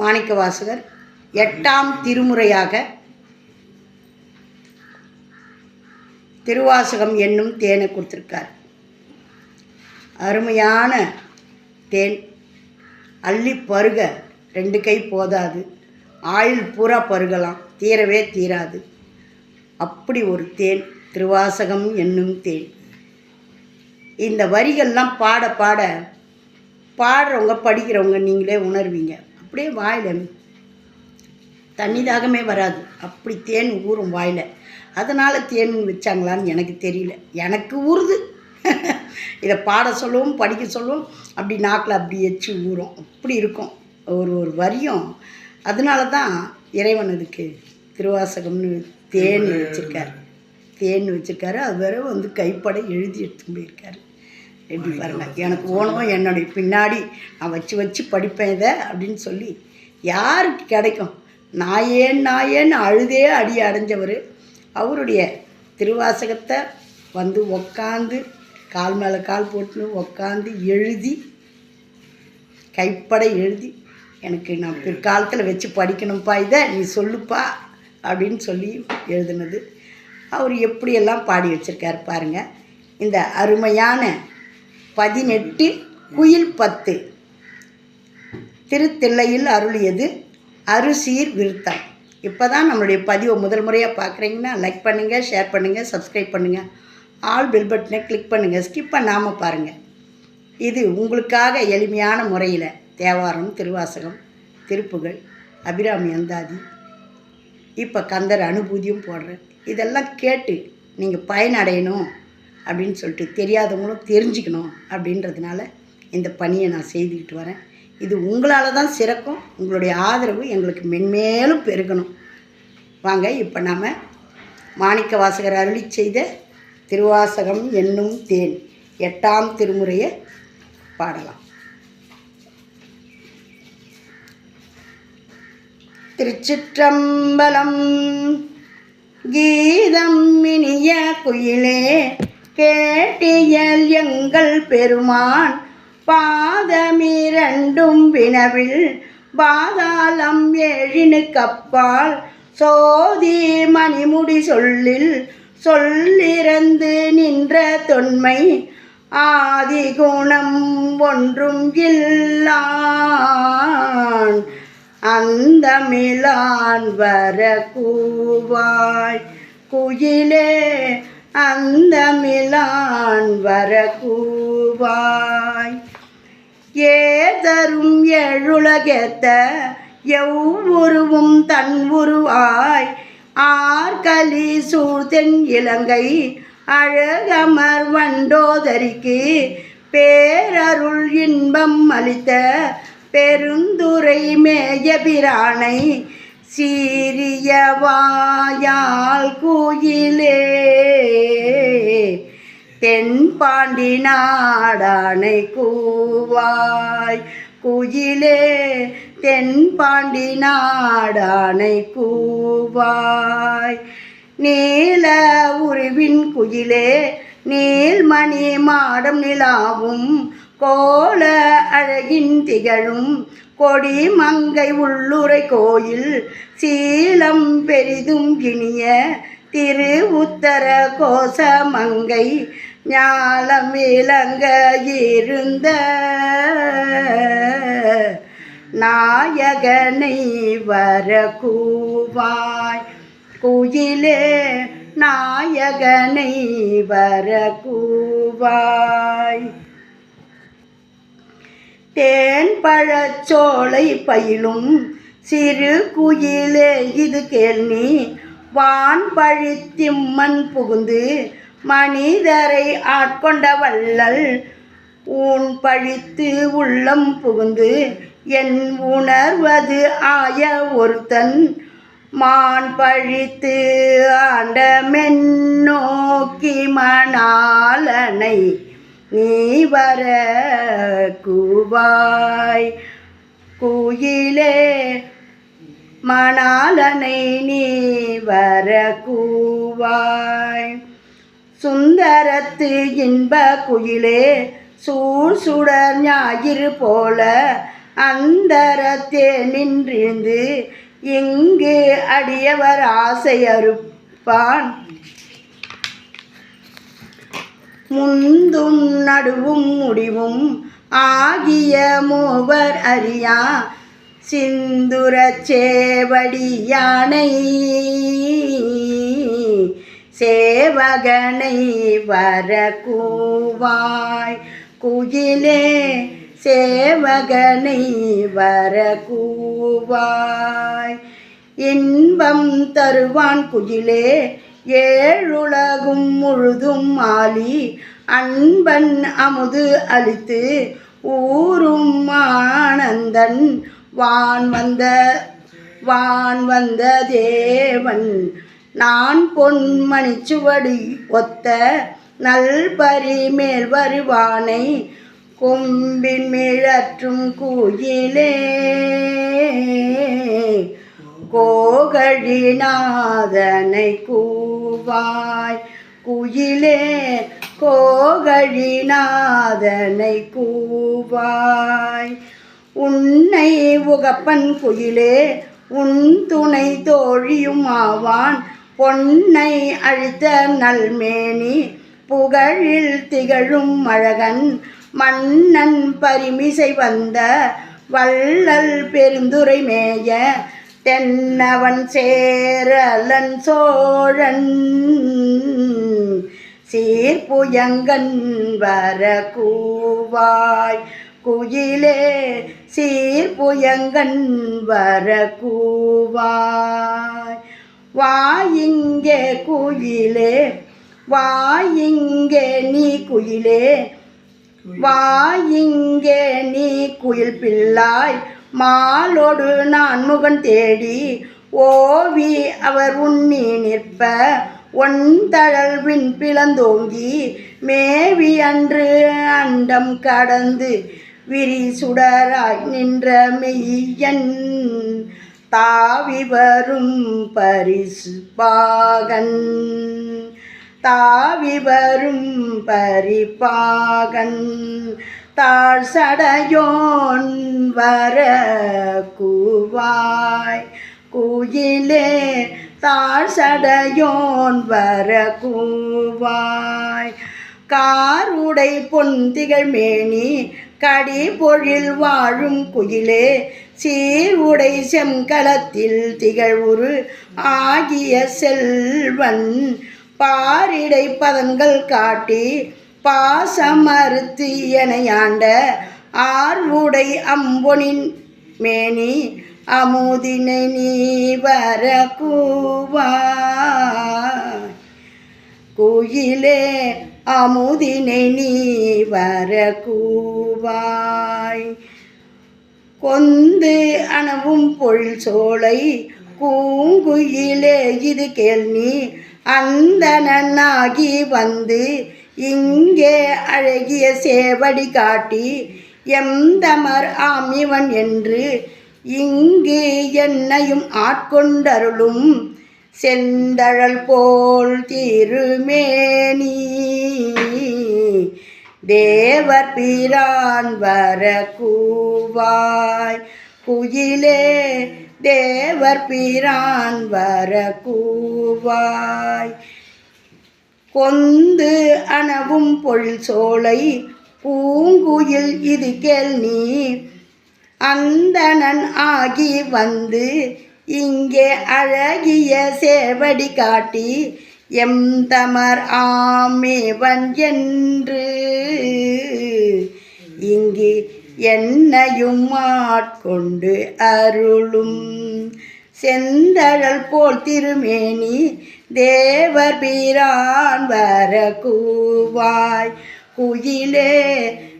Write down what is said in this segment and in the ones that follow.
மாணிக்க வாசகர் எட்டாம் திருமுறையாக திருவாசகம் என்னும் தேனை கொடுத்துருக்கார். அருமையான தேன். அள்ளி பருக ரெண்டு கை போதாது. ஆயுள் பூரா பருகலாம் தீரவே தீராது. அப்படி ஒரு தேன் திருவாசகம் என்னும் தேன். இந்த வரிகள்லாம் பாட பாட பாடுறவங்க படிக்கிறவங்க நீங்களே உணர்வீங்க. அப்படியே வாயில் தண்ணி தாகமே வராது. அப்படி தேன் ஊறும் வாயில். அதனால் தேன் வச்சாங்களான்னு எனக்கு தெரியல. எனக்கு ஊறுது. இதை பாட சொல்லவும் படிக்க சொல்லவும். அப்படி நாக்கில் அப்படி எச்சு ஊறும். அப்படி இருக்கும். ஒரு ஒரு வரியும். அதனால தான் இறைவன் அதுக்கு திருவாசகம்னு தேன் வச்சுருக்காரு. தேன் வச்சுருக்காரு. அது வேற வந்து கைப்பட எழுதி எடுத்துன்னு போயிருக்காரு. எப்படி பாருங்க எனக்கு ஓனவும் என்னுடைய பின்னாடி நான் வச்சு வச்சு படிப்பேன் இதை அப்படின்னு சொல்லி யாருக்கு கிடைக்கும்? நாயேன் நாயேன்னு அழுதே அடி அடைஞ்சவர். அவருடைய திருவாசகத்தை வந்து உக்காந்து கால் மேலே கால் போட்டுன்னு உக்காந்து எழுதி கைப்பட எழுதி எனக்கு நான் பிற்காலத்தில் வச்சு படிக்கணும்ப்பா இதை நீ சொல்லுப்பா அப்படின்னு சொல்லி எழுதுனது. அவர் எப்படியெல்லாம் பாடி வச்சிருக்காரு பாருங்கள் இந்த அருமையான பதினெட்டு குயில் பத்து. திருத்தில்லையில் அருளியது அருசீர் விருத்தம் இப்போ தான் நம்மளுடைய பதிவை முதல் முறையாக பார்க்குறீங்கன்னா லைக் பண்ணுங்கள் ஷேர் பண்ணுங்கள் சப்ஸ்கிரைப் பண்ணுங்கள் ஆல் பில் பட்டனை கிளிக் பண்ணுங்கள் ஸ்கிப் பண்ணாமல் பாருங்கள் இது உங்களுக்காக எளிமையான முறையில் தேவாரம் திருவாசகம் திருப்புகள் அபிராமி அந்தாதி இப்போ கந்தர் அனுபூதியும் போடுறேன் இதெல்லாம் கேட்டு நீங்கள் பயனடையணும். அப்படின்னு சொல்லிட்டு தெரியாதவங்களும் தெரிஞ்சுக்கணும் அப்படின்றதுனால இந்த பணியை நான் செய்துக்கிட்டு வரேன். இது உங்களால் தான் சிறக்கும். உங்களுடைய ஆதரவு எங்களுக்கு மென்மேலும் பெருகணும். வாங்க இப்போ நாம் மாணிக்க வாசகர் அருளி செய்த திருவாசகம் என்னும் தேன் எட்டாம் திருமுறையை பாடலாம். திருச்சிற்றம்பலம் கீதம் இனிய குயிலே கேட்டியல் எங்கள் பெருமான். பாதமிரண்டும் வினவில் பாதாளம் ஏழினு கப்பால் சோதி மணிமுடி சொல்லில் சொல்லிறந்து நின்ற தொன்மை ஆதிகுணம் ஒன்றும் இல்லான். அந்த மிலான் வர கூவாய் குயிலே அந்த மிலான் வர கூவாய் ஏதரும் எழுலகேத்த எவ்வுருவும் தன் உருவாய். ஆர்கலி சூழ்தென் இலங்கை அழகமர் வண்டோதரிக்கு பேரருள் இன்பம் அளித்த பெருந்துரை மேயபிரானை பிரானை வாயால் குயிலே. தென்பாண்டி நாடானை கூவாய். குயிலே. தென்பாண்டி நாடானை கூவாய். நீல உருவின் குயிலே. நீல்மணி மாடம் நிலாவும் கோல அழகின் திகழும் கொடி மங்கை உள்ளுரை கோயில் சீலம் பெரிதும் கிணிய திரு உத்தர கோச மங்கை ஞாலம் விளங்க இருந்த நாயகனை வர கூவாய் குயிலே நாயகனை வர கூவாய் தேன் பழச்சோலை பயிலும். சிறு குயிலே இது கேள் நீ. வான் பழித்திம்மன் புகுந்து மனிதரை ஆட்கொண்ட வள்ளல். ஊன் பழித்து உள்ளம் புகுந்து என் உணர்வது ஆய ஒருத்தன். மான் பழித்து ஆண்டமென் நோக்கி மணாலனை நீ வர கூவாய். குயிலே மணாலனை நீ வர கூவாய். சுந்தரத்து இன்ப குயிலே சூழ் சுடர் ஞாயிறு போல அந்தரத்தே நின்றிருந்து இங்கு அடியவர் ஆசை அறுப்பான். முந்தும் நடுவும் முடிவும் ஆகிய மூவர் அறியா. சிந்துர சேவடியானை சேவகனை வரக்கூவாய். குயிலே சேவகனை வரக்கூவாய். இன்பம் தருவான் குயிலே ஏழுலகும் முழுதும் மாலி அன்பன் அமுது அளித்து ஊரும் ஆனந்தன் வான் வந்த வான் வந்த தேவன். நான் பொன்மணி சுவடி ஒத்த நல்பரி மேல் வருவானை கொம்பின் மேழற்றும் கூயிலே. கோகழிநாதனை கூ கூவாய். குயிலே கோகழிநாதனை கூவாய். உன்னை உகப்பன் குயிலே உன் துணை தோழியும் ஆவான். பொன்னை அழித்த நல்மேனி புகழில் திகழும் அழகன். மன்னன் பரிமிசை வந்த வள்ளல் பெருந்துரை மேய தென்னவன் சேரலன் சோழன் சீர்புயங்கன் வர கூவாய் குயிலே சீர்புயங்கன் வர கூவாய் வாயிங்கே குயிலே வாயிங்கே நீ குயிலே வாயிங்கே நீ குயில் பிள்ளாய். மாலோடு நான் முகன் தேடி ஓவி அவர் உண்ணி நிற்ப. ஒன் வின் பிளந்தோங்கி மேவி அன்று அண்டம் கடந்து விரி சுடராய் நின்ற மெய்யன். தாவி வரும் பரிசு பாகன். தாவி வரும் பரிபாகன். தாழ் சடையோன் வர கூவாய். குயிலே தாழ் சடையோன் வர கூவாய். காருடை பொந்திகள் மேனி கடி பொழில் வாழும் குயிலே சீருடை செம்கலத்தில் திகழ்வுரு ஆகிய செல்வன். பாரிடை பதங்கள் காட்டி பாசமறுத்து எனையாண்ட ஆர்வுடை அம்பொனின் மேனி அமுதினை நீ வர கூவாய் குயிலே அமுதினை நீ வர கூவாய் கொந்து அணவும் பொழில் சோலை கூங்குயிலே இது கேள் நீ அந்த நன்னாகி வந்து இங்கே அழகிய சேவடி காட்டி எந்தமர் ஆம் இவன் என்று இங்கு என்னையும் ஆட்கொண்டருளும். செந்தழல் போல் திருமேனி தேவர் பிரான் வர கூவாய் குயிலே தேவர் பிரான் வர கூவாய் கொந்து அணவும் பொல் சோலை பூங்குயில் இது கேள் நீ. அந்தணன் ஆகி வந்து இங்கே அழகிய சேவடி காட்டி எம் தமர் ஆமேவன் என்று. இங்கு என்னையும் ஆட்கொண்டு அருளும். செந்தழல் போல் திருமேனி தேவர் பீரான் வர கூவாய் குயிலே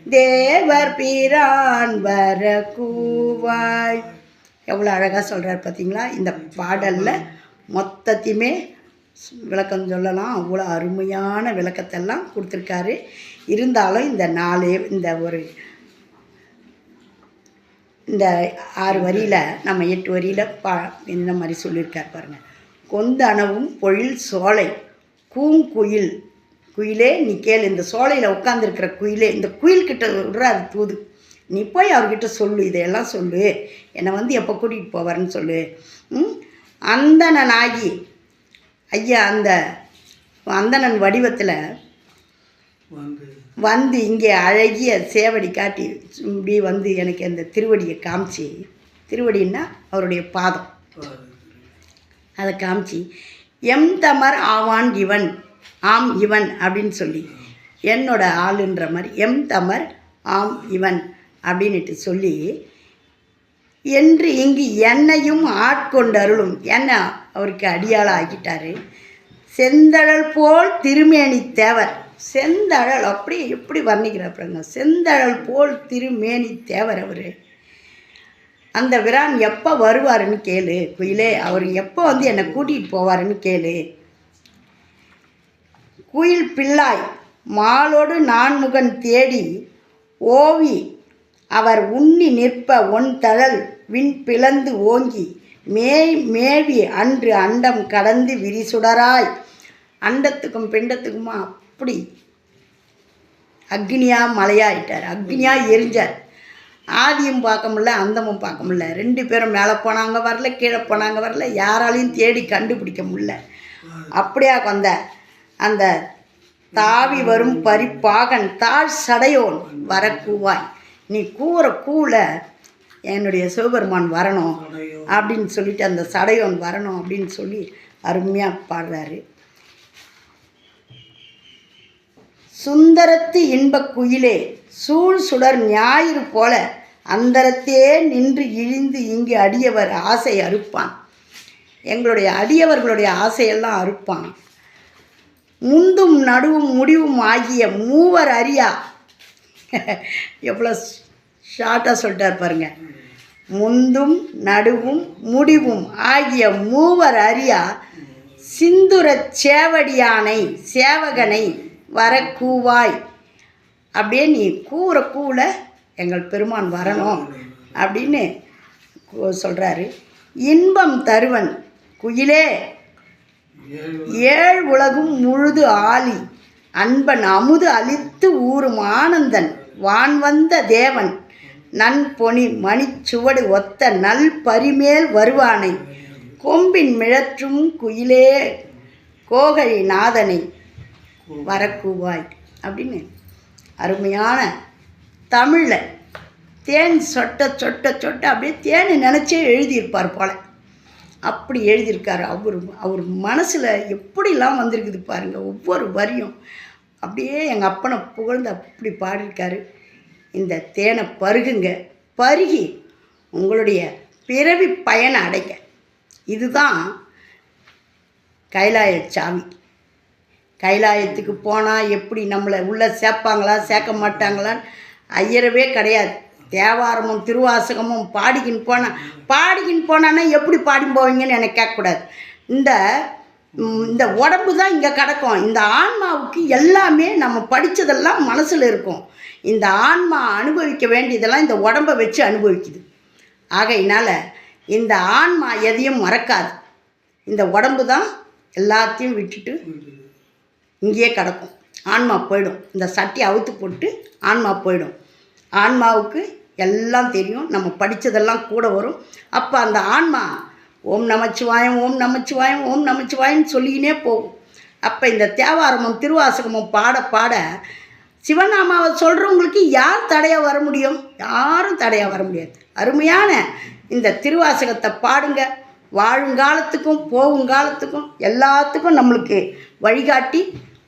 தேவர் பிரான் வர கூவாய் எவ்வளோ அழகாக சொல்கிறார் பார்த்தீங்களா இந்த பாடலில் மொத்தத்தையுமே விளக்கம் சொல்லலாம். அவ்வளோ அருமையான விளக்கத்தெல்லாம் கொடுத்துருக்காரு. இருந்தாலும் இந்த நாளே இந்த ஒரு இந்த ஆறு வரியில் நம்ம எட்டு வரியில் பா இந்த மாதிரி சொல்லியிருக்கார் பாருங்கள் கொந்தனவும் பொழில் சோலை கூங்குயில் குயிலே நீ கேளு. இந்த சோலையில் உட்காந்துருக்கிற குயிலே இந்த குயில்கிட்ட அது தூது. நீ போய் அவர்கிட்ட சொல்லு இதையெல்லாம் சொல்லு. என்னை வந்து எப்போ கூட்டிகிட்டு போவார்னு சொல்லு. ம்? ஐயா அந்த அந்தணன் வடிவத்தில் வந்து இங்கே அழகிய சேவடி காட்டி இப்படி வந்து எனக்கு அந்த திருவடியை காமிச்சு. திருவடின்னா அவருடைய பாதம். அதை காமிச்சு எம் தமர் ஆவான் இவன் ஆம் இவன் அப்படின்னு சொல்லி என்னோட ஆளுன்ற மாதிரி எம் தமர் ஆம் இவன் அப்படின்ட்டு சொல்லி என்று இங்கு என்னையும் ஆட்கொண்டு அருளும் என்ன அவருக்கு அடியாளாக ஆக்கிட்டாரு? செந்தழல் போல் திருமேனி தேவர். செந்தழல் அப்படி எப்படி வர்ணிக்கிறார் பாருங்க. செந்தழல் போல் திருமேனி தேவர் அவர். அந்த விரான் எப்போ வருவாருன்னு கேளு குயிலே. அவர் எப்போ வந்து என்னை கூட்டிகிட்டு போவாருன்னு கேளு. குயில் பிள்ளாய் மாலோடு நான்முகன் தேடி ஓவி அவர் உண்ணி நிற்ப ஒன் தழல் விண் பிளந்து ஓங்கி மேய் மேவி அன்று அண்டம் கடந்து விரிசுடராய். அண்டத்துக்கும் பிண்டத்துக்குமா அப்படி அக்னியாக மலையாயிட்டார். அக்னியாக எரிஞ்சார். ஆதியும் பார்க்க முடில அந்தமும் பார்க்க முடில ரெண்டு பேரும் மேலே போனாங்க வரல கீழே போனாங்க வரல. யாராலையும் தேடி கண்டுபிடிக்க முடில அப்படியா வந்த அந்த தாவி வரும் பரிப்பாகன் தாழ் சடையோன் வர கூவாய் நீ கூற கூல என்னுடைய சிவபெருமான் வரணும் அப்படின்னு சொல்லிட்டு அந்த சடையோன் வரணும் அப்படின்னு சொல்லி அருமையாக பாடுறாரு. சுந்தரத்து இன்பக் குயிலே சூழ் சுடர் ஞாயிறு போல அந்தரத்தே நின்று இழிந்து இங்கு அடியவர் ஆசை அறுப்பான். எங்களுடைய அடியவர்களுடைய ஆசையெல்லாம் அறுப்பான். முந்தும் நடுவும் முடிவும் ஆகிய மூவர் அறியா? எவ்வளோ ஷார்ட்டாக சொல்லிட்டார் பாருங்க. முந்தும் நடுவும் முடிவும் ஆகிய மூவர் அறியா? சிந்துரச் சேவடியானை சேவகனை வர கூவாய் அப்படியே நீ கூற கூல எங்கள் பெருமான் வரணும் அப்படின்னு சொல்கிறாரு இன்பம் தருவன் குயிலே. ஏழ் உலகும் முழுது ஆலி. அன்பன் அமுது அளித்து ஊறும் ஆனந்தன் வான் வந்த தேவன். நன்பொனி மணிச்சுவடு ஒத்த நல் பரிமேல் வருவானை. கொம்பின் மிழற்றும் குயிலே. கோகழி நாதனை வரக்கூவாய். அப்படின்னு அருமையான தமிழில் தேன் சொட்ட சொட்ட சொட்ட அப்படியே தேனை நினச்சே எழுதியிருப்பார் போல். அப்படி எழுதியிருக்காரு. அவர் அவர் மனசில் எப்படிலாம் வந்திருக்குது பாருங்கள் ஒவ்வொரு வரியும் அப்படியே எங்கள் அப்பனை புகழ்ந்து அப்படி பாடியிருக்காரு. இந்த தேனை பருகுங்க. பருகி உங்களுடைய பிறவி பயனை அடைக்க இதுதான் கைலாய சாமி கைலாயத்துக்கு போனால் எப்படி நம்மளை உள்ளே சேர்ப்பாங்களா சேர்க்க மாட்டாங்களான்னு ஐயரவே கிடையாது. தேவாரமும் திருவாசகமும் பாடிக்கின்னு போனால் பாடிக்கின்னு போனான்னா எப்படி பாடி போவீங்கன்னு எனக்கு கேட்கக்கூடாது. இந்த இந்த உடம்பு தான் இங்கே கிடக்கும். இந்த ஆன்மாவுக்கு எல்லாமே நம்ம படித்ததெல்லாம் மனசில் இருக்கும். இந்த ஆன்மா அனுபவிக்க வேண்டியதெல்லாம் இந்த உடம்பை வச்சு அனுபவிக்குது. ஆகையினால் இந்த ஆன்மா எதையும் மறக்காது. இந்த உடம்பு தான் எல்லாத்தையும் விட்டுட்டு இங்கேயே கிடக்கும். ஆன்மா போயிடும். இந்த சட்டியை அவுத்து போட்டு ஆன்மா போயிடும். ஆன்மாவுக்கு எல்லாம் தெரியும். நம்ம படித்ததெல்லாம் கூட வரும். அப்போ அந்த ஆன்மா ஓம் நமச்சிவாயம் ஓம் நமச்சிவாயம் ஓம் நமச்சிவாயம்னு சொல்லிக்கினே போகும். அப்போ இந்த தேவாரமும் திருவாசகமும் பாட பாட சிவநாமாவை சொல்கிறவங்களுக்கு யார் தடையாக வர முடியும்? யாரும் தடையாக வர முடியாது. அருமையான இந்த திருவாசகத்தை பாடுங்க. வாழுங்காலத்துக்கும் போகுங்காலத்துக்கும் எல்லாத்துக்கும் நம்மளுக்கு வழிகாட்டி